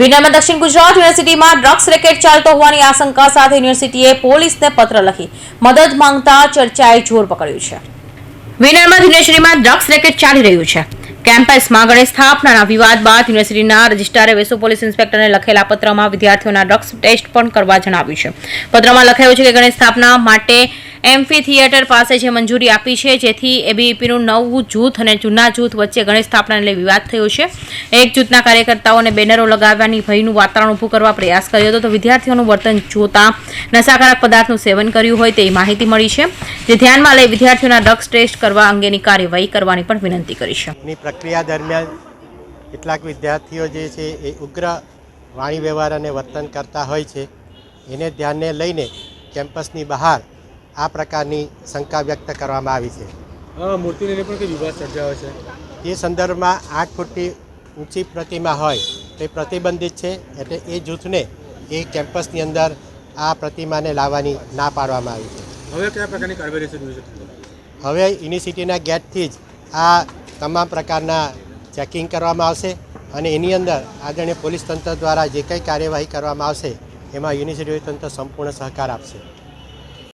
વિનરમાં દક્ષિણ ગુજરાત યુનિવર્સિટીમાં drugs racket ચાલતો હોવાની આશંકા સાથે યુનિવર્સિટીએ પોલીસને પત્ર લખી મદદ માંગતા ચર્ચાએ જોર પકડ્યું છે. વિનરમાં યુનિવર્સિટીમાં ડ્રગ્સ રેકેટ ચાલી રહ્યું છે. કેમ્પસમાં ગણેશ સ્થાપનાના વિવાદ બાદ યુનિવર્સિટીના રજિસ્ટ્રારે વેસુ પોલીસ ઇન્સ્પેક્ટરને લખેલા પત્રમાં વિદ્યાર્થીઓના ડ્રગ્સ ટેસ્ટ પણ કરવા જણાવ્યું છે. પત્રમાં લખાયું છે કે ગણેશ સ્થાપના માટે એમ્ફી થિયેટર પાસે જે મંજૂરી આપી છે, જેથી એબીવીપીનું નવું જૂથ અને જૂના જૂથ વચ્ચે ગણેશ સ્થાપનાને લઈ વિવાદ થયો છે. એક જૂથના કાર્યકર્તાઓને બેનરો લગાવવાની ભયનું વાતાવરણ ઊભું કરવા પ્રયાસ કર્યો હતો, તો વિદ્યાર્થીઓનું વર્તન જોતા નશાકારક પદાર્થનું સેવન કર્યું હોય તેવી માહિતી મળી છે. જે ધ્યાનમાં લઈ વિદ્યાર્થીઓના ડ્રગ્સ ટેસ્ટ કરવા અંગેની કાર્યવાહી કરવાની પણ વિનંતી કરી છે. પ્રક્રિયા દરમિયાન કેટલાક વિદ્યાર્થીઓ જે છે, એ ઉગ્ર વાણી વ્યવહાર અને વર્તન કરતા હોય છે. એને ધ્યાને લઈને કેમ્પસની બહાર આ પ્રકારની શંકા વ્યક્ત કરવામાં આવી છે. મૂર્તિને પણ કંઈ વિવાદ સર્જાયો છે? એ સંદર્ભમાં આઠ ફૂટની ઊંચી પ્રતિમા હોય તે પ્રતિબંધિત છે એટલે એ જૂથને એ કેમ્પસની અંદર આ પ્રતિમાને લાવવાની ના પાડવામાં આવી છે. હવે કયા પ્રકારની કાર્યવાહી હવે યુનિવર્સિટીના ગેટથી જ આ તમામ પ્રકારના ચેકિંગ કરવામાં આવશે અને એની અંદર આદરણીય પોલીસ તંત્ર દ્વારા જે કંઈ કાર્યવાહી કરવામાં આવશે એમાં યુનિવર્સિટી તંત્ર સંપૂર્ણ સહકાર આપશે.